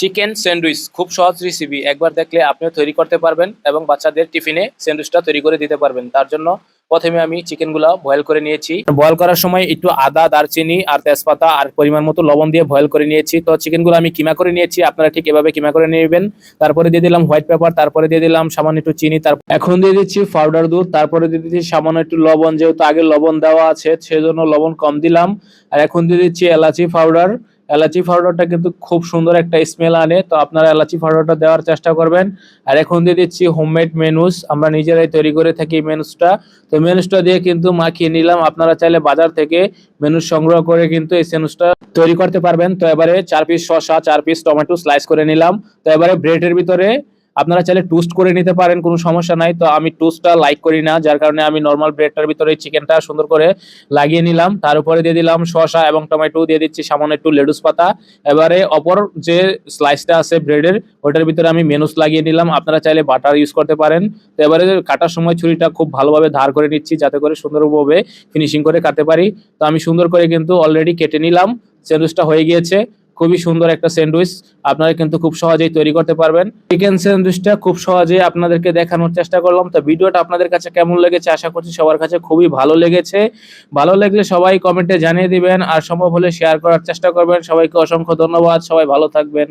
Chicken sandwich, খুব সহজ recipe একবার দেখলে আপনিও তৈরি করতে পারবেন এবং বাচ্চাদের টিফিনে স্যান্ডউইচটা তৈরি করে দিতে পারবেন। তার জন্য প্রথমে আমি চিকেনগুলো বয়েল করে নিয়েছি। বয়েল করার সময় একটু আদা, দারচিনি আর তেজপাতা আর পরিমাণ মতো লবণ দিয়ে বয়েল করে নিয়েছি। তো চিকেনগুলো আমি কিমা করে নিয়েছি, আপনারা ঠিক এভাবে কিমা করে নেবেন। তারপরে দিয়ে দিলাম হোয়াইট পেপার তারপরে দিয়ে দিলাম সামান্য একটু চিনি তারপর এখন দিয়ে দিচ্ছি পাউডার দুধ, তারপরে দিয়ে দিচ্ছি সামান্য একটু লবণ, যেহেতু আগে লবণ দেওয়া আছে, সেজন্য লবণ কম দিলাম। আর এখন দিয়ে দিচ্ছি এলাচি পাউডার এলাচি পাউডারটা কিন্তু খুব সুন্দর একটা স্মেল আনে। তো আপনারা এলাচি পাউডারটা দেওয়ার চেষ্টা করবেন। আর এখন দিয়ে দিচ্ছি হোমমেড মেনুস আমরা নিজেরাই তৈরি করে থাকি মেনুসটা তো মেনুসটা দিয়ে কিন্তু মাখিয়ে নিলাম। আপনারা চাইলে বাজার থেকে মেনুস সংগ্রহ করে কিন্তু এই সেনুসটা তৈরি করতে পারবেন। তো এবারে চার পিস শসা, চার পিস টমেটো স্লাইস করে নিলাম। তো এবারে ব্রেডের ভিতরে আপনারা চাইলে টুস্ট করে নিতে পারেন, কোনো সমস্যা নাই। তো আমি টুস্টটা লাইক করি না, যার কারণে আমি নর্মাল ব্রেডটার ভিতরে চিকেনটা সুন্দর করে লাগিয়ে নিলাম। তার উপরে দিয়ে দিলাম শসা এবং টমেটো দিয়ে দিচ্ছি সামান্য একটু লেডুস পাতা। এবারে অপর যে স্লাইসটা আছে ব্রেডের ওটার ভিতরে আমি মেনুস লাগিয়ে নিলাম। আপনারা চাইলে বাটার ইউজ করতে পারেন। তো এবারে কাটার সময় ছুরিটা খুব ভালোভাবে ধার করে নিচ্ছি, যাতে করে সুন্দরভাবে ফিনিশিং করে কাটতে পারি। তো আমি সুন্দর করে কিন্তু অলরেডি কেটে নিলাম। স্যান্ডউইচটা হয়ে গিয়েছে। খুবই সুন্দর একটা স্যান্ডউইচ। আপনারা কিন্তু খুব সহজেই তৈরি করতে পারবেন। চিকেন স্যান্ডউইচটা খুব সহজেই আপনাদেরকে দেখানোর চেষ্টা করলাম। তো ভিডিওটা আপনাদের কাছে কেমন লেগেছে আশা করছি সবার কাছে খুবই ভালো লেগেছে। ভালো লাগলে সবাই কমেন্টে জানিয়ে দিবেন, আর সম্ভব হলে শেয়ার করার চেষ্টা করবেন। সবাইকে অসংখ্য ধন্যবাদ। সবাই ভালো থাকবেন।